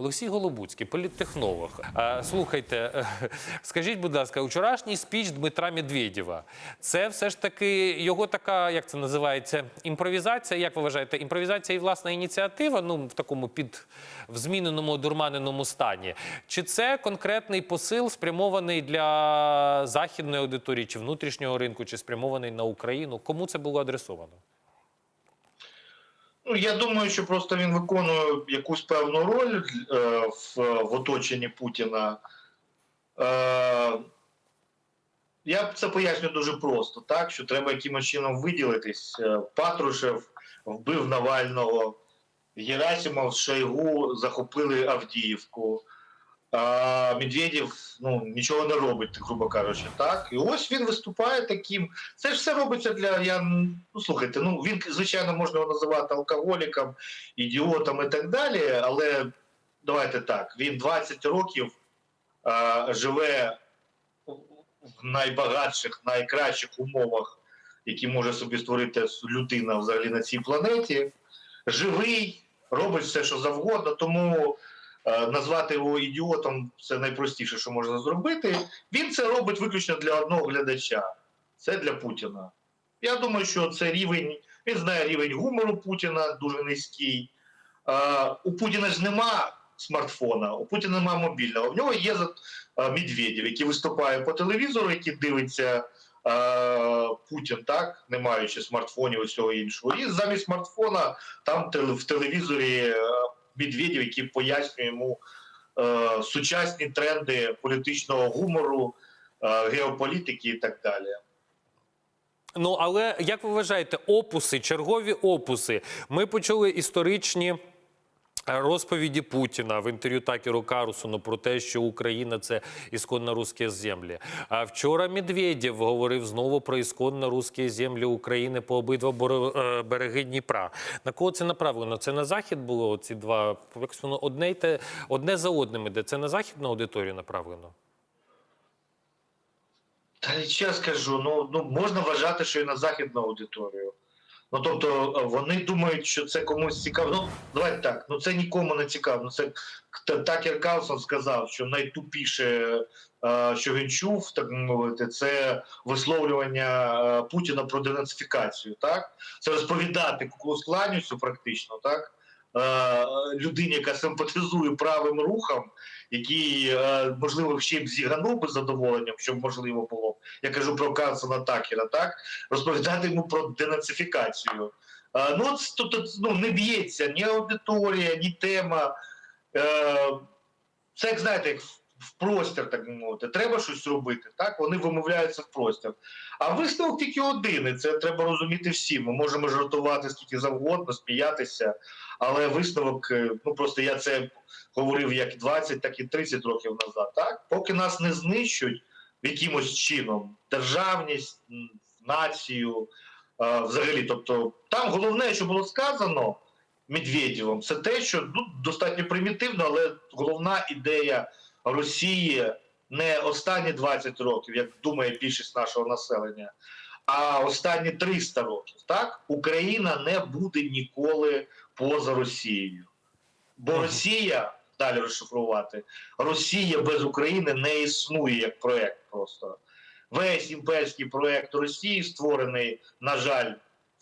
Олексій Голобуцький, політтехнолог. Слухайте, скажіть, будь ласка, вчорашній спіч Дмитра Медведєва, це все ж таки його така, як це називається, імпровізація. Як ви вважаєте, імпровізація і власна ініціатива? Ну в такому під в зміненому одурманеному стані? Чи це конкретний посил, спрямований для західної аудиторії чи внутрішнього ринку, чи спрямований на Україну? Кому це було адресовано? Ну, я думаю, що просто він виконує якусь певну роль е, в, в оточенні Путіна. Е, я це поясню дуже просто, так? Що треба якимось чином виділитись. Е, Патрушев вбив Навального, Герасимов, Шойгу захопили Авдіївку. А Медведєв ну, нічого не робить, грубо кажучи, так. І ось він виступає таким. Це ж все робиться для. Я, ну, слухайте, ну він, звичайно, можна його називати алкоголіком, ідіотом і так далі, але давайте так, він 20 років а, живе в найбагатших, найкращих умовах, які може собі створити людина взагалі на цій планеті. Живий, робить все, що завгодно, тому. Е, Назвати його ідіотом це найпростіше, що можна зробити. Він це робить виключно для одного глядача. Це для Путіна. Я думаю, що це рівень. Він знає рівень гумору Путіна дуже низький. Е, У Путіна ж нема смартфона, у Путіна нема мобільного. В нього є е, Медведєв, який виступає по телевізору, який дивиться Путін, так, не маючи смартфонів і всього іншого. І замість смартфона там в телевізорі Медведєв, який пояснює йому е, сучасні тренди політичного гумору, е, геополітики і так далі. Ну але як ви вважаєте, опуси, чергові опуси? Ми почули історичні. Е, Розповіді Путіна в інтерв'ю Такеру Карусону про те, що Україна це ісконно русські землі. А вчора Медведєв говорив знову про ісконно русські землі України по обидва е, береги Дніпра. На кого це направлено? Це на захід було ці два якось воно одне те одне за одним іде. Це на західну аудиторію направлено. Та я скажу, ну, ну можна вважати, що і на західну аудиторію. Ну тобто е, вони думають, що це комусь цікаво. Ну давайте так, ну це нікому не цікаво. Ну це Такер Карлсон сказав, що найтупіше, е, що він чув, так мовити, це висловлювання е, Путіна про денацифікацію. Так це розповідати куклу практично, так людині, яка симпатизує правим рухам, який е, можливо ще б зіганув би задоволенням, щоб можливо було. Я кажу про Кансона Такера, так розповідати йому про денацифікацію. Е, ну, тут, ну, не б'ється ні аудиторія, ні тема. Е, це як знаєте, як в- простір, так мовити. Треба щось робити. Так вони вимовляються в простір. А висновок тільки один, і це треба розуміти всі. Ми можемо жартувати скільки завгодно, сміятися, але висновок, е, ну просто я це говорив як 20, так і 30 років назад. Так, поки нас не знищують якимось чином державність, націю, взагалі, тобто там головне, що було сказано. Медведєвим, це те, що ну, достатньо примітивно, але головна ідея Росії не останні 20 років, як думає більшість нашого населення, а останні 300 років. Так Україна не буде ніколи поза Росією. Бо Росія, далі розшифрувати, Росія без України не існує як проект просто. Весь імперський проект Росії створений, на жаль,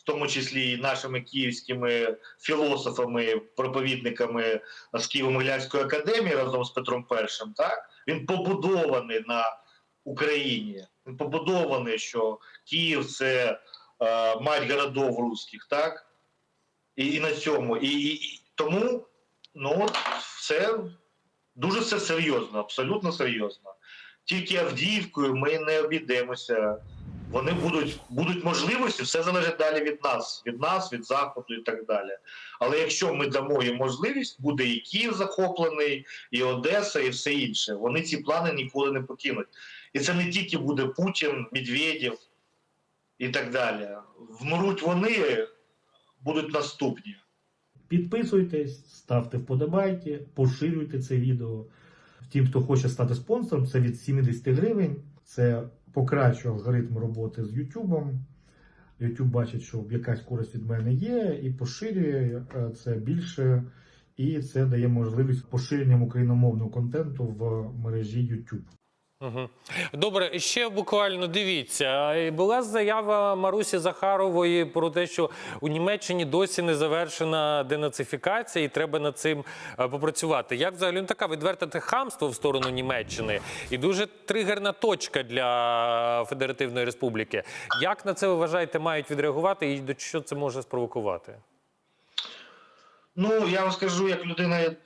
тому числі і нашими київськими філософами, проповідниками з Києво-Могилянської академії разом з Петром І, так він побудований на Україні. Він побудований, що Київ це е, мать городов русських, так? І, і на цьому. І, і, тому ну, це дуже все серйозно, абсолютно серйозно. Тільки Авдіївкою ми не обійдемося. Вони будуть, будуть можливості, все залежить далі від нас, від нас, від заходу і так далі. Але якщо ми дамо їм можливість, буде і Київ захоплений, і Одеса, і все інше. Вони ці плани ніколи не покинуть. І це не тільки буде Путін, Медведєв і так далі. Вмруть вони, будуть наступні. Підписуйтесь, ставте вподобайки, поширюйте це відео. Тим, хто хоче стати спонсором, це від 70 гривень. Це покращує алгоритм роботи з YouTube. YouTube бачить, що якась користь від мене є, і поширює е, це більше і це дає можливість поширенням україномовного контенту в мережі YouTube. Добре, ще буквально дивіться. е, Була заява Марусі Захарової про те, що у Німеччині досі не завершена денацифікація, і треба над цим е, попрацювати. Як взагалі ну, така відверте хамство в сторону Німеччини і дуже тригерна точка для Федеративної Республіки. Як на це ви вважаєте, мають відреагувати, і до що це може спровокувати? Ну, я вам скажу, як людина, е,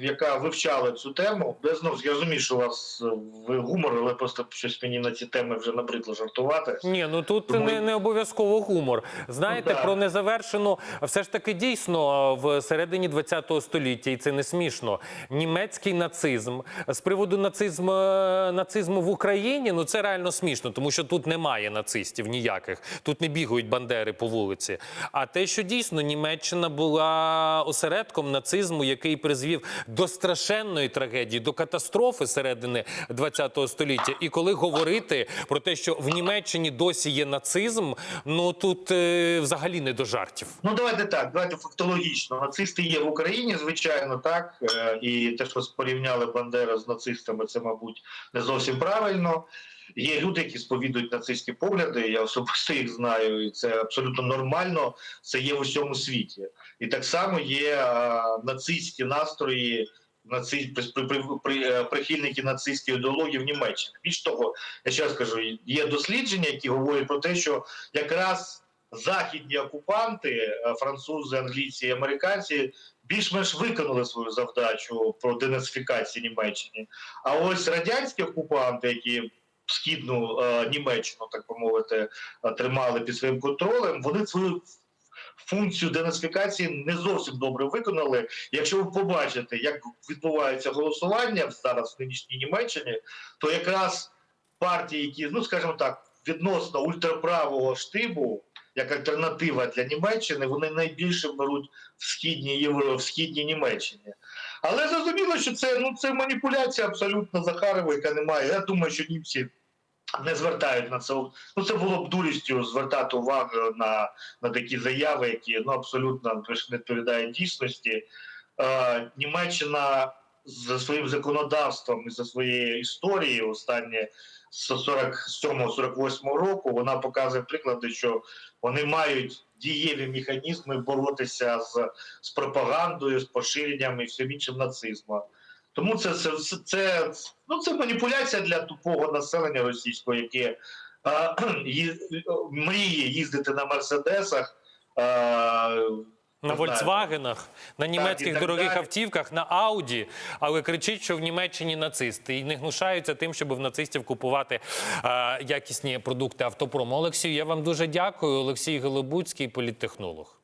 яка вивчала цю тему, я знову ж я розумію, що у вас е, ви гумор, але просто щось мені на ці теми вже набридло жартувати. Ні, ну тут Тому- не, не обов'язково гумор. Знаєте, Ну, про незавершену все ж таки дійсно в середині ХХ століття, і це не смішно. Німецький нацизм з приводу нацизм, е, нацизму в Україні, ну це реально смішно, тому що тут немає нацистів ніяких. Тут не бігають бандери по вулиці. А те, що дійсно Німеччина була осередком нацизму, який призвів до страшенної трагедії, до катастрофи середини ХХ століття. І коли говорити про те, що в Німеччині досі є нацизм, ну тут е, взагалі не до жартів. Ну, давайте так, давайте фактологічно. Нацисти є в Україні, звичайно, так. Е, І те, що порівняли Бандера з нацистами, це, мабуть, не зовсім правильно. Є люди, які сповідують нацистські погляди. Я особисто їх знаю, і це абсолютно нормально. Це є в усьому світі. І так само є нацистські настрої. Наци... е, прихильники нацистської ідеології в Німеччині. Більш того, я ще раз кажу, є дослідження, які говорять про те, що якраз західні окупанти, е, французи, англійці і американці, більш-менш виконали свою завдачу про денацифікацію Німеччини. А ось радянські окупанти, які східну е, Німеччину, так би мовити, е, тримали під своїм контролем, вони свою функцію денацифікації не зовсім добре виконали. Якщо ви побачите, як відбувається голосування зараз в нинішній Німеччині, то якраз партії, які, ну скажімо так, відносно ультраправого штибу, як альтернатива для Німеччини, вони найбільше беруть в східній Євро, в східній Німеччині. Але зрозуміло, що це ну це маніпуляція абсолютно Захарова, яка немає. Я думаю, що німці не звертають на це. Ну це було б дурістю звертати увагу на, на такі заяви, які ну абсолютно не відповідають дійсності. Е, Німеччина за своїм законодавством і за своєю історією останні з 47-48 року вона показує приклади, що вони мають дієві механізми боротися з, з пропагандою, з поширенням і всім іншим нацизму. Тому це, це, це, ну, це маніпуляція для тупого населення російського, яке е, ї- мріє їздити на мерседесах. Е, На Вольцвагенах, на німецьких так дорогих автівках, на Ауді, але кричить, що в Німеччині нацисти і не гнушаються тим, щоб в нацистів купувати е, якісні продукти автопрому. Олексію, я вам дуже дякую. Олексій Голобуцький, політтехнолог.